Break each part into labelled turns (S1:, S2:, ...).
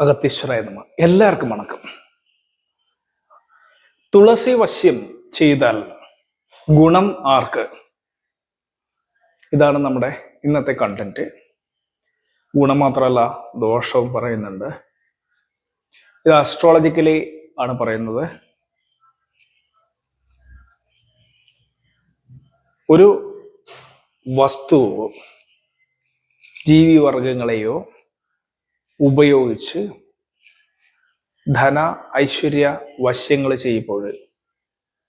S1: അഗത്തീശ്വരായ നമ്മ എല്ലാവർക്കും വണക്കം. തുളസി വശ്യം ചെയ്താൽ ഗുണം ആർക്ക്? ഇതാണ് നമ്മുടെ ഇന്നത്തെ കണ്ടന്റ് ഗുണം മാത്രമല്ല ദോഷവും പറയുന്നുണ്ട്. ഇത് ആസ്ട്രോളജിക്കലി ആണ് പറയുന്നത്. ഒരു വസ്തു ജീവി ജീവിവർഗങ്ങളെയോ ഉപയോഗിച്ച് ധന ഐശ്വര്യ വശ്യങ്ങൾ ചെയ്യുമ്പോൾ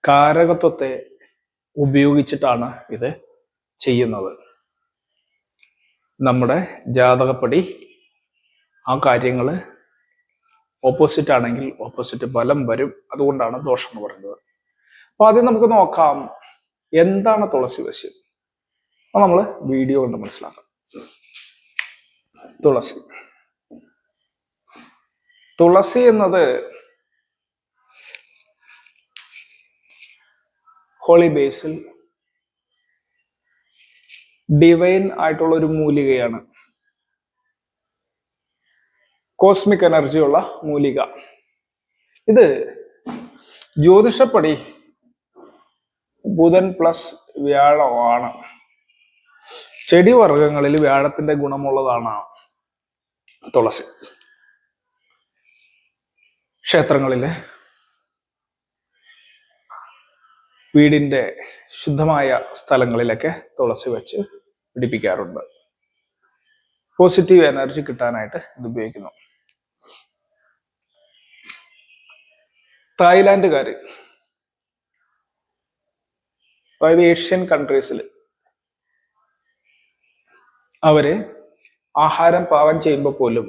S1: കാരകത്വത്തെ ഉപയോഗിച്ചിട്ടാണ് ഇത് ചെയ്യുന്നത്. നമ്മുടെ ജാതകപ്പടി ആ കാര്യങ്ങൾ ഓപ്പോസിറ്റ് ആണെങ്കിൽ ഓപ്പോസിറ്റ് ഫലം വരും. അതുകൊണ്ടാണ് ദോഷം എന്ന് പറയുന്നത്. അപ്പൊ ആദ്യം നമുക്ക് നോക്കാം എന്താണ് തുളസി വശ്യം നമ്മൾ വീഡിയോ കൊണ്ട് മനസ്സിലാക്കാം. തുളസി. തുളസി എന്നത് ഹോളി ബേസിൽ ഡിവൈൻ ആയിട്ടുള്ള ഒരു മൂലികയാണ്. കോസ്മിക് എനർജിയുള്ള മൂലിക. ഇത് ജ്യോതിഷപ്പടി ബുധൻ പ്ലസ് വ്യാഴമാണ്. ചെടി വർഗങ്ങളിൽ വ്യാഴത്തിന്റെ ഗുണമുള്ളതാണ് തുളസി. ക്ഷേത്രങ്ങളിൽ വീടിന്റെ ശുദ്ധമായ സ്ഥലങ്ങളിലൊക്കെ തുളസി വെച്ച് പിടിപ്പിക്കാറുണ്ട്. പോസിറ്റീവ് എനർജി കിട്ടാനായിട്ട് ഇത് ഉപയോഗിക്കുന്നു. തായ്ലാന്റുകാര് അതായത് ഏഷ്യൻ കൺട്രീസിൽ അവർ ആഹാരം പാകം ചെയ്യുമ്പോൾ പോലും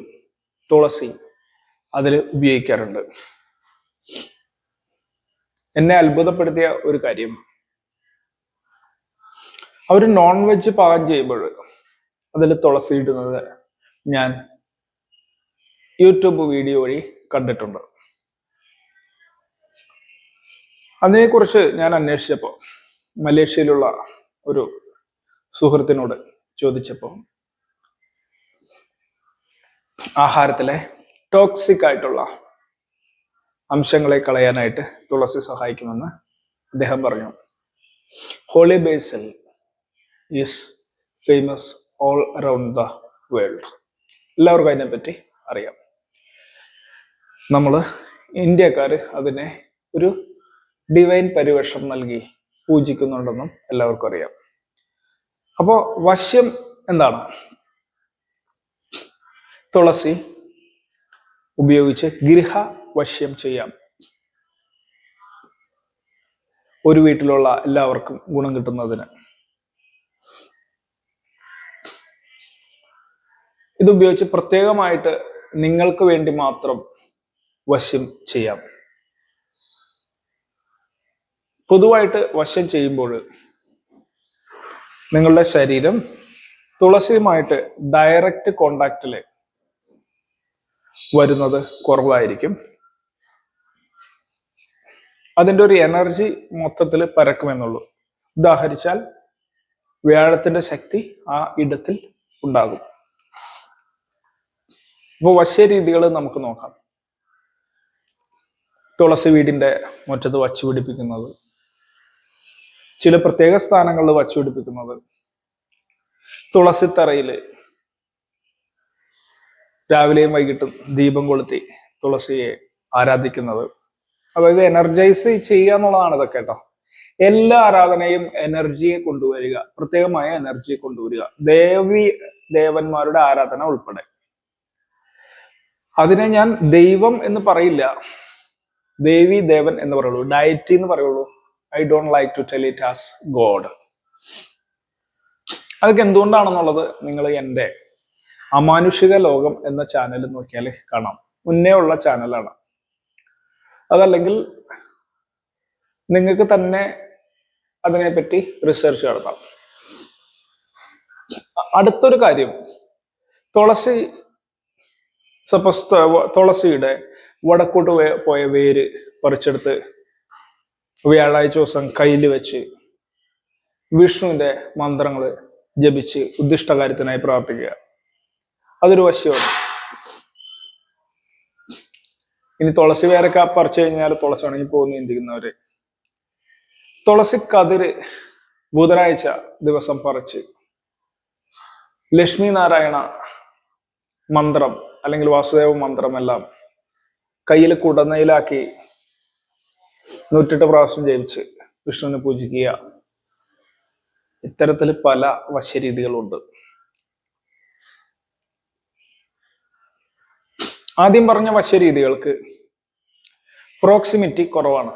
S1: തുളസി അതിൽ ഉപയോഗിക്കാറുണ്ട്. എന്നെ അത്ഭുതപ്പെടുത്തിയ ഒരു കാര്യം. അവർ നോൺ വെജ് പാകം ചെയ്യുമ്പോൾ അതിൽ തുളസി ഇടുന്നത് ഞാൻ യൂട്യൂബ് വീഡിയോ വഴി കണ്ടിട്ടുണ്ട്. അതിനെക്കുറിച്ച് ഞാൻ അന്വേഷിച്ചപ്പോൾ മലേഷ്യയിലുള്ള ഒരു സുഹൃത്തിനോട് ചോദിച്ചപ്പോൾ ആഹാരത്തിലെ ടോക്സിക് ആയിട്ടുള്ള അംശങ്ങളെ കളയാനായിട്ട് തുളസി സഹായിക്കുമെന്ന് അദ്ദേഹം പറഞ്ഞു. Holy basil is famous all around the world എല്ലാവർക്കും അതിനെപ്പറ്റി അറിയാം. നമ്മൾ ഇന്ത്യക്കാർ അതിനെ ഒരു ഡിവൈൻ പരിവേഷം നൽകി പൂജിക്കുന്നുണ്ടെന്നും എല്ലാവർക്കും അറിയാം. അപ്പോൾ വശ്യം എന്താണ്? തുളസി ഉപയോഗിച്ച് ഗൃഹ വശ്യം ചെയ്യാം. ഒരു വീട്ടിലുള്ള എല്ലാവർക്കും ഗുണം കിട്ടുന്നതിന്. ഇതുപയോഗിച്ച് പ്രത്യേകമായിട്ട് നിങ്ങൾക്ക് വേണ്ടി മാത്രം വശ്യം ചെയ്യാം. പൊതുവായിട്ട് വശ്യം ചെയ്യുമ്പോൾ നിങ്ങളുടെ ശരീരം തുളസിയുമായിട്ട് ഡയറക്റ്റ് കോണ്ടാക്റ്റിൽ വരുന്നത് കുറവായിരിക്കും. അതിന്റെ ഒരു എനർജി മൊത്തത്തിൽ പരക്കുമെന്നുള്ളൂ. ഉദാഹരിച്ചാൽ വ്യാഴത്തിന്റെ ശക്തി ആ ഇടത്തിൽ ഉണ്ടാകും. അപ്പോൾ വശ്യ രീതികൾ നമുക്ക് നോക്കാം. തുളസി വീടിന്റെ മുറ്റത്ത് വച്ചു പിടിപ്പിക്കുന്നത് ചില പ്രത്യേക സ്ഥാനങ്ങളിൽ വച്ചു പിടിപ്പിക്കുന്നത് തുളസിത്തറയിൽ രാവിലെയും വൈകിട്ടും ദീപം കൊളുത്തി തുളസിയെ ആരാധിക്കുന്നത്. അപ്പൊ ഇത് എനർജൈസ് ചെയ്യുക എന്നുള്ളതാണ് ഇതൊക്കെ കേട്ടോ. എല്ലാ ആരാധനയും എനർജിയെ കൊണ്ടുവരിക പ്രത്യേകമായ എനർജി കൊണ്ടുവരിക. ദേവി ദേവന്മാരുടെ ആരാധന ഉൾപ്പെടെ. അതിനെ ഞാൻ ദൈവം എന്ന് പറയില്ല. ദേവി ദേവൻ എന്ന് പറയുള്ളൂ. ഡയറ്റി എന്ന് പറയുള്ളൂ. I don't like to tell it as god അതൊക്കെ എന്തുകൊണ്ടാണെന്നുള്ളത് നിങ്ങൾ എന്റെ അമാനുഷിക ലോകം എന്ന ചാനൽ നോക്കിയാൽ കാണാം. മുന്നേ ഉള്ള ചാനലാണ് അതല്ലെങ്കിൽ നിങ്ങൾക്ക് തന്നെ അതിനെപ്പറ്റി റിസർച്ച് നടത്താം. അടുത്തൊരു കാര്യം. തുളസി സപ്പോസ് തുളസിയുടെ വടക്കോട്ട് പോയ വേര് പറിച്ചെടുത്ത് വ്യാഴാഴ്ച ദിവസം കയ്യിൽ വെച്ച് വിഷ്ണുവിന്റെ മന്ത്രങ്ങൾ ജപിച്ച് ഉദ്ദിഷ്ട കാര്യത്തിനായി പ്രാർത്ഥിക്കുക. അതൊരു വശ്യമാണ് ഇനി തുളസി വേരൊക്കെ പറിച്ചു കഴിഞ്ഞാൽ തുളസി ഉണങ്ങി പോകുന്ന ചിന്തിക്കുന്നവര് തുളസി കതിര് ബുധനാഴ്ച ദിവസം പറിച്ച് ലക്ഷ്മി നാരായണ മന്ത്രം അല്ലെങ്കിൽ വാസുദേവ മന്ത്രം എല്ലാം കയ്യിൽ കുടനയിലാക്കി നൂറ്റെട്ട് പ്രാവശ്യം ജയിച്ച് വിഷ്ണുവിനെ പൂജിക്കുക. ഇത്തരത്തിൽ പല വശ്യരീതികളുണ്ട് ആദ്യം പറഞ്ഞ വശ്യരീതികൾക്ക് പ്രോക്സിമിറ്റി കുറവാണ്.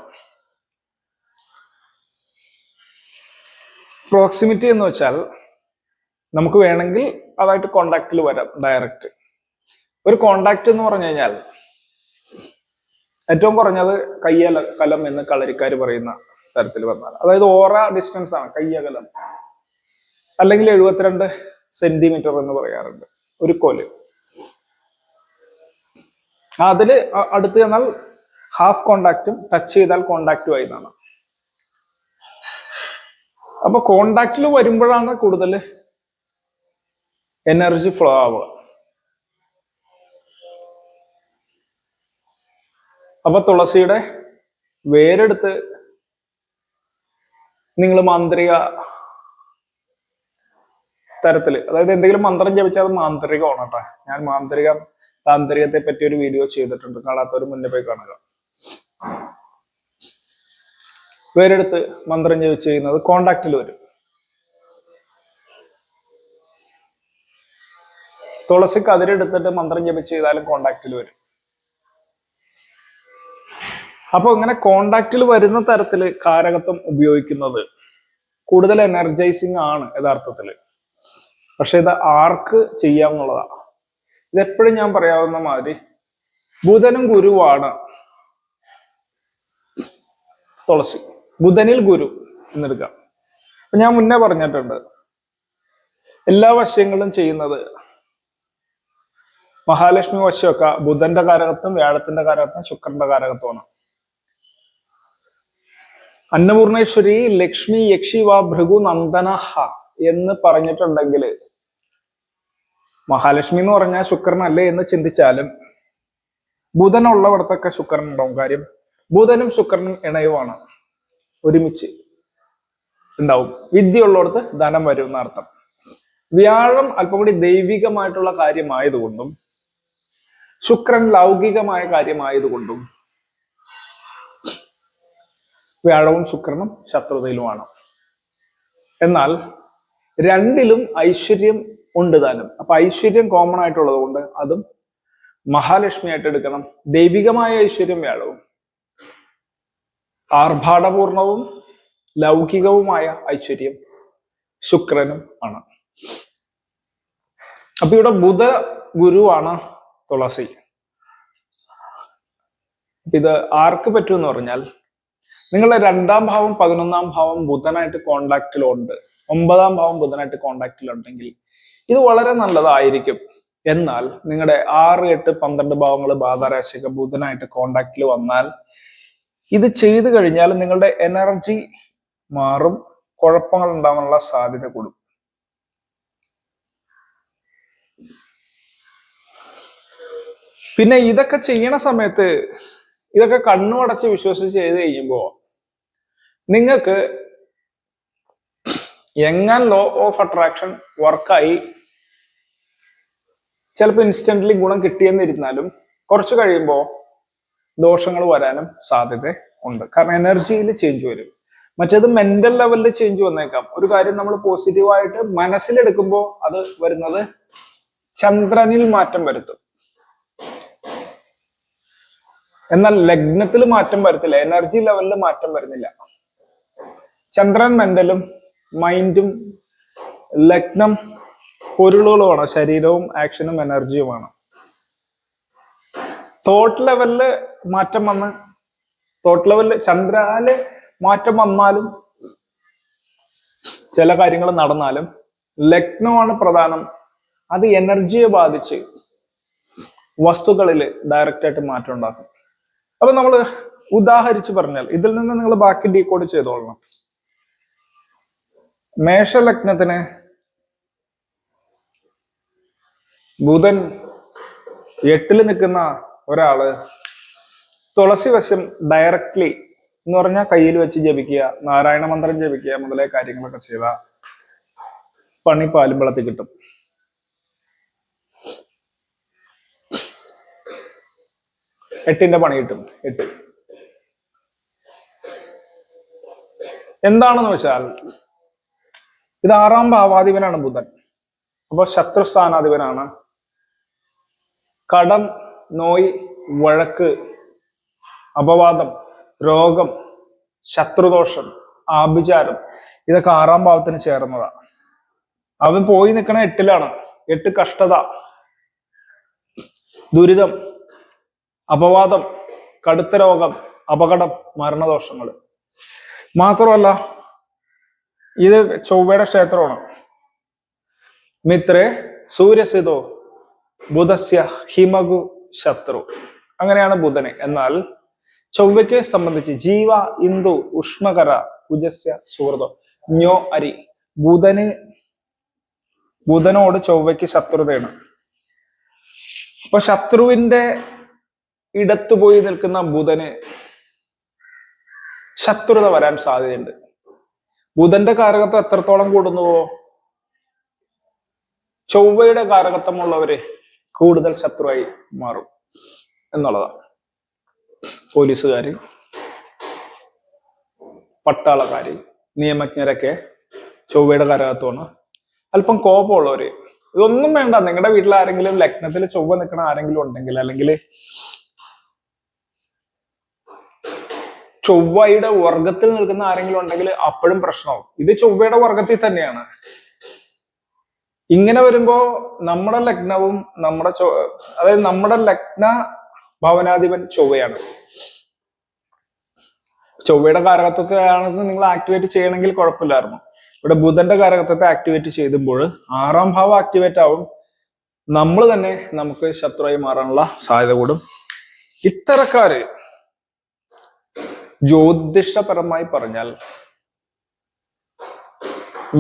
S1: പ്രോക്സിമിറ്റി എന്ന് വെച്ചാൽ നമുക്ക് വേണമെങ്കിൽ അതായിട്ട് കോണ്ടാക്റ്റിൽ വരാം ഡയറക്റ്റ് ഒരു കോണ്ടാക്ട് എന്ന് പറഞ്ഞു കഴിഞ്ഞാൽ ഏറ്റവും കുറഞ്ഞത് കയ്യല കലം എന്ന് കളരിക്കാർ പറയുന്ന തരത്തിൽ വന്നാൽ. അതായത് ഓറ ഡിസ്റ്റൻസ് ആണ് കയ്യകലം അല്ലെങ്കിൽ എഴുപത്തിരണ്ട് സെന്റിമീറ്റർ എന്ന് പറയാറുണ്ട് ഒരു കോൽ. അതിൽ അ- അടുത്ത് ചെന്നാൽ ഹാഫ് കോണ്ടാക്റ്റും ടച്ച് ചെയ്താൽ കോണ്ടാക്റ്റും ആയി എന്നാണ് അപ്പൊ കോണ്ടാക്റ്റിൽ വരുമ്പോഴാണ് കൂടുതൽ എനർജി ഫ്ലോ ആവുക. അപ്പൊ തുളസിയുടെ വേരെടുത്ത് നിങ്ങൾ മാന്ത്രിക തരത്തിൽ അതായത് എന്തെങ്കിലും മന്ത്രം ജപിച്ചാൽ അത് മാന്ത്രികമാണ് കേട്ടോ ഞാൻ മാന്ത്രിക താന്ത്രികത്തെ പറ്റി ഒരു വീഡിയോ ചെയ്തിട്ടുണ്ട്. കാണാത്തവർ മുന്നേ പോയി കാണുക. വേരെടുത്ത് മന്ത്രം ജപിച്ച് ചെയ്യുന്നത് കോണ്ടാക്റ്റിൽ വരും. തുളസി കതിരെടുത്തിട്ട് മന്ത്രം ജപിച്ച് ചെയ്താലും കോണ്ടാക്റ്റിൽ വരും. അപ്പൊ ഇങ്ങനെ കോണ്ടാക്റ്റിൽ വരുന്ന തരത്തിൽ കാരകത്വം ഉപയോഗിക്കുന്നത് കൂടുതൽ എനർജൈസിങ് ആണ് യഥാർത്ഥത്തിൽ. പക്ഷെ ഇത് ആർക്ക് ചെയ്യാവുന്നതാണ് ഇതെപ്പോഴും ഞാൻ പറയാവുന്ന മാതിരി ബുധനും ഗുരുവാണ് തുളസി. ബുധനിൽ ഗുരു എന്നെടുക്കാം ഞാൻ മുന്നേ പറഞ്ഞിട്ടുണ്ട്. എല്ലാ വശങ്ങളും ചെയ്യുന്നത് മഹാലക്ഷ്മി വശമൊക്കെ ബുധന്റെ കാരകത്വം വ്യാഴത്തിന്റെ കാരകത്വം ശുക്രന്റെ കാരകത്വമാണ്. അന്നപൂർണേശ്വരി ലക്ഷ്മി യക്ഷി വാ ഭൃഗു നന്ദനഹ എന്ന് പറഞ്ഞിട്ടുണ്ടെങ്കിൽ മഹാലക്ഷ്മി എന്ന് പറഞ്ഞാൽ ശുക്രനല്ലേ എന്ന് ചിന്തിച്ചാലും ബുധനുള്ളവിടത്തൊക്കെ ശുക്രൻ ഉണ്ടാവും. കാര്യം ബുധനും ശുക്രനും ഇണയുമാണ് ഒരുമിച്ച് ഉണ്ടാവും. വിദ്യ ഉള്ളിടത്ത് ധനം വരും എന്നർത്ഥം. വ്യാഴം അല്പം കൂടി ദൈവികമായിട്ടുള്ള കാര്യമായതുകൊണ്ടും ശുക്രൻ ലൗകികമായ കാര്യമായതുകൊണ്ടും വ്യാഴവും ശുക്രനും ശത്രുതയിലുമാണ്. എന്നാൽ രണ്ടിലും ഐശ്വര്യം ഉണ്ട് താനും. അപ്പൊ ഐശ്വര്യം കോമൺ ആയിട്ടുള്ളത് കൊണ്ട് അതും മഹാലക്ഷ്മി ആയിട്ട് എടുക്കണം. ദൈവികമായ ഐശ്വര്യം വ്യാഴവും. ആർഭാടപൂർണവും ലൗകികവുമായ ഐശ്വര്യം ശുക്രനും ആണ്. അപ്പൊ ഇവിടെ ബുധ ഗുരുവാണ് തുളസി. ഇത് ആർക്ക് പറ്റുമെന്ന് പറഞ്ഞാൽ നിങ്ങളുടെ രണ്ടാം ഭാവം പതിനൊന്നാം ഭാവം ബുധനായിട്ട് കോണ്ടാക്റ്റിലുണ്ട് ഒമ്പതാം ഭാവം ബുധനായിട്ട് കോണ്ടാക്റ്റിലുണ്ടെങ്കിൽ ഇത് വളരെ നല്ലതായിരിക്കും. എന്നാൽ നിങ്ങളുടെ ആറ് എട്ട് പന്ത്രണ്ട് ഭാവങ്ങൾ ബാധാരാശിക ബുധനായിട്ട് കോണ്ടാക്റ്റിൽ വന്നാൽ ഇത് ചെയ്തു കഴിഞ്ഞാൽ നിങ്ങളുടെ എനർജി മാറും കുഴപ്പങ്ങൾ ഉണ്ടാവാനുള്ള സാധ്യത കൂടും. പിന്നെ ഇതൊക്കെ ചെയ്യണ സമയത്ത് ഇതൊക്കെ കണ്ണുമടച്ച് വിശ്വസിച്ച് ചെയ്ത് കഴിയുമ്പോൾ നിങ്ങൾക്ക് എങ്ങാൻ ലോ ഓഫ് അട്രാക്ഷൻ വർക്കായി ചിലപ്പോൾ ഇൻസ്റ്റന്റ്ലി ഗുണം കിട്ടിയെന്നിരുന്നാലും കുറച്ച് കഴിയുമ്പോൾ ദോഷങ്ങൾ വരാനും സാധ്യത ഉണ്ട്. കാരണം എനർജിയിൽ ചേഞ്ച് വരും. മറ്റേത് മെന്റൽ ലെവലിൽ ചേഞ്ച് വന്നേക്കാം. ഒരു കാര്യം നമ്മൾ പോസിറ്റീവായിട്ട് മനസ്സിലെടുക്കുമ്പോൾ അത് വരുന്നത് ചന്ദ്രനിൽ മാറ്റം വരുത്തും. എന്നാൽ ലഗ്നത്തിൽ മാറ്റം വരത്തില്ല. എനർജി ലെവലിൽ മാറ്റം വരുന്നില്ല. ചന്ദ്രൻ മെന്റലും മൈൻഡും ലഗ്നം പൊരുളുകളുമാണ് ശരീരവും ആക്ഷനും എനർജിയുമാണ്. തോട്ട് ലെവലിൽ മാറ്റം വന്ന് തോട്ട് ലെവലിൽ ചന്ദ്രാൽ മാറ്റം വന്നാലും ചില കാര്യങ്ങൾ നടന്നാലും ലഗ്നമാണ് പ്രധാനം. അത് എനർജിയെ ബാധിച്ച് വസ്തുക്കളിൽ ഡയറക്റ്റ് ആയിട്ട് മാറ്റം ഉണ്ടാക്കും. അപ്പൊ നമ്മൾ ഉദാഹരിച്ച് പറഞ്ഞാൽ ഇതിൽ നിന്ന് നിങ്ങൾ ബാക്കി ഡീകോഡ് ചെയ്തോളണം. മേഷലഗ്നത്തിന് ബുധൻ എട്ടിൽ നിൽക്കുന്ന ഒരാൾ തുളസി വശം ഡയറക്ട്ലി എന്ന് പറഞ്ഞാൽ കയ്യിൽ വെച്ച് ജപിക്കുക നാരായണ മന്ത്രം ജപിക്കുക മുതലായ കാര്യങ്ങളൊക്കെ ചെയ്ത പണി പാലുമ്പളത്തിൽ കിട്ടും. എട്ടിന്റെ പണി കിട്ടും എട്ട്. എന്താണെന്ന് വെച്ചാൽ ഇത് ആറാം ഭാവാധിപനാണ് ബുധൻ. അപ്പൊ ശത്രുസ്ഥാനാധിപനാണ്. കടം നോയ് വഴക്ക് അപവാദം രോഗം ശത്രുദോഷം ആഭിചാരം ഇതൊക്കെ ആറാം ഭാവത്തിന് ചേർന്നതാണ്. അവൻ പോയി നിൽക്കണ എട്ടിലാണ്. എട്ട് കഷ്ടത ദുരിതം അപവാദം കടുത്ത രോഗം അപകടം മരണദോഷങ്ങൾ. മാത്രമല്ല ഇത് ചൊവ്വയുടെ ക്ഷേത്രമാണ്. മിത്രേ സൂര്യസിതോ ബുധസ്യ ഹിമഗു ശത്രു. അങ്ങനെയാണ് ബുധനെ. എന്നാൽ ചൊവ്വയ്ക്ക് സംബന്ധിച്ച് ജീവ ഇന്ദു ഉഷ്ണകര ഉജസ്യ സുഹൃതോ ഞോ അരി. ബുധന് ബുധനോട് ചൊവ്വയ്ക്ക് ശത്രുതയാണ്. അപ്പൊ ശത്രുവിന്റെ ഇടത്തുപോയി നിൽക്കുന്ന ബുധന് ശത്രുത വരാൻ സാധ്യതയുണ്ട്. ബുധന്റെ കാരകത്വം എത്രത്തോളം കൂടുന്നുവോ? ചൊവ്വയുടെ കാരകത്വമുള്ളവര് കൂടുതൽ ശത്രുവായി മാറും എന്നുള്ളതാണ്. പോലീസുകാര് പട്ടാളക്കാര് നിയമജ്ഞരൊക്കെ ചൊവ്വയുടെ കാരകത്വമാണ്. അല്പം കോപമുള്ളവര്. ഇതൊന്നും വേണ്ട. നിങ്ങളുടെ വീട്ടിൽ ആരെങ്കിലും ലഗ്നത്തിൽ ചൊവ്വ നിൽക്കണ ആരെങ്കിലും ഉണ്ടെങ്കിൽ അല്ലെങ്കിൽ ചൊവ്വയുടെ വർഗത്തിൽ നിൽക്കുന്ന ആരെങ്കിലും ഉണ്ടെങ്കിൽ അപ്പോഴും പ്രശ്നമാവും. ഇത് ചൊവ്വയുടെ വർഗത്തിൽ തന്നെയാണ്. ഇങ്ങനെ വരുമ്പോ നമ്മുടെ ലഗ്നവും നമ്മുടെ അതായത് നമ്മുടെ ലഗ്ന ഭവനാധിപൻ ചൊവ്വയാണ്. ചൊവ്വയുടെ കാരകത്വത്തെയാണെന്ന് നിങ്ങൾ ആക്ടിവേറ്റ് ചെയ്യണമെങ്കിൽ കുഴപ്പമില്ലായിരുന്നു. ഇവിടെ ബുധന്റെ കാരകത്വത്തെ ആക്ടിവേറ്റ് ചെയ്യുമ്പോൾ ആറാം ഭാവം ആക്ടിവേറ്റ് ആവും. നമ്മൾ തന്നെ നമുക്ക് ശത്രുവായി മാറാനുള്ള സാധ്യത കൂടും. ഇത്തരക്കാര് ജ്യോതിഷപരമായി പറഞ്ഞാൽ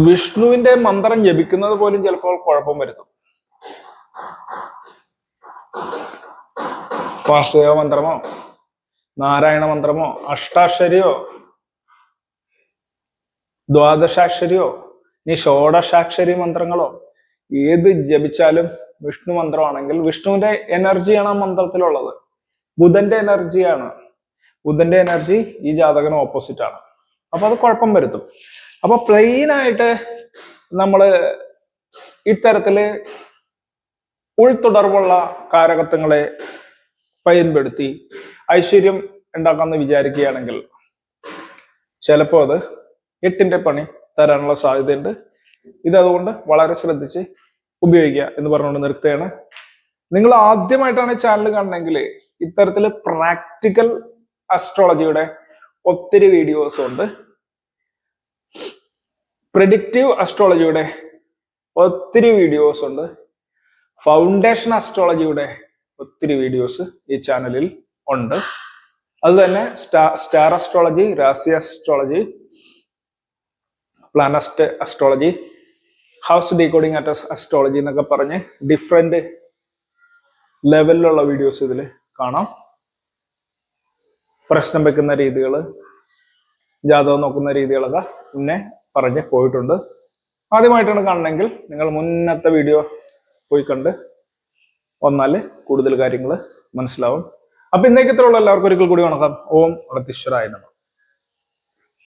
S1: വിഷ്ണുവിന്റെ മന്ത്രം ജപിക്കുന്നത് പോലും ചിലപ്പോൾ കുഴപ്പം വരുത്തും. വാസുദേവ മന്ത്രമോ നാരായണ മന്ത്രമോ അഷ്ടാക്ഷരിയോ ദ്വാദശാക്ഷരിയോ ഇനി ഷോഡശാക്ഷരി മന്ത്രങ്ങളോ ഏത് ജപിച്ചാലും വിഷ്ണു മന്ത്രമാണെങ്കിൽ വിഷ്ണുവിന്റെ എനർജിയാണ് ആ മന്ത്രത്തിലുള്ളത്. ബുധന്റെ എനർജിയാണ് ബുധന്റെ എനർജി ഈ ജാതകന് ഓപ്പോസിറ്റ് ആണ്. അപ്പൊ അത് കുഴപ്പം വരുത്തും. അപ്പൊ പ്ലെയിൻ ആയിട്ട് നമ്മൾ ഇത്തരത്തിൽ ഉൾത്തുടർവുള്ള കാരകത്വങ്ങളെ പയൻപെടുത്തി ഐശ്വര്യം ഉണ്ടാക്കാമെന്ന് വിചാരിക്കുകയാണെങ്കിൽ ചിലപ്പോൾ അത് എട്ടിന്റെ പണി തരാനുള്ള സാധ്യതയുണ്ട്. ഇത് അതുകൊണ്ട് വളരെ ശ്രദ്ധിച്ച് ഉപയോഗിക്കുക എന്ന് പറഞ്ഞുകൊണ്ട് നിർത്തുകയാണ്. നിങ്ങൾ ആദ്യമായിട്ടാണ് ചാനൽ കാണണമെങ്കിൽ ഇത്തരത്തിൽ പ്രാക്ടിക്കൽ അസ്ട്രോളജിയുടെ ഒത്തിരി വീഡിയോസ് ഉണ്ട്. പ്രിഡിക്റ്റീവ് അസ്ട്രോളജിയുടെ ഒത്തിരി വീഡിയോസ് ഉണ്ട്. ഫൗണ്ടേഷൻ അസ്ട്രോളജിയുടെ ഒത്തിരി വീഡിയോസ് ഈ ചാനലിൽ ഉണ്ട്. അത് തന്നെ സ്റ്റാർ അസ്ട്രോളജി രാശി astrology planets astrology house decoding at astrology എന്നൊക്കെ പറഞ്ഞ് ഡിഫറെന്റ് ലെവലിലുള്ള വീഡിയോസ് ഇതിൽ കാണാം. പ്രശ്നം വെക്കുന്ന രീതികൾ ജാതകം നോക്കുന്ന രീതികളൊക്കെ മുന്നേ പറഞ്ഞ് പോയിട്ടുണ്ട്. ആദ്യമായിട്ടാണ് കാണണമെങ്കിൽ നിങ്ങൾ മുന്നത്തെ വീഡിയോ പോയി കണ്ട് വന്നാൽ കൂടുതൽ കാര്യങ്ങൾ മനസ്സിലാവും. അപ്പൊ ഇന്നേക്കത്തിലുള്ള എല്ലാവർക്കും ഒരിക്കൽ കൂടി വണക്കം. ഓം അളത്തീശ്വരായ നമ.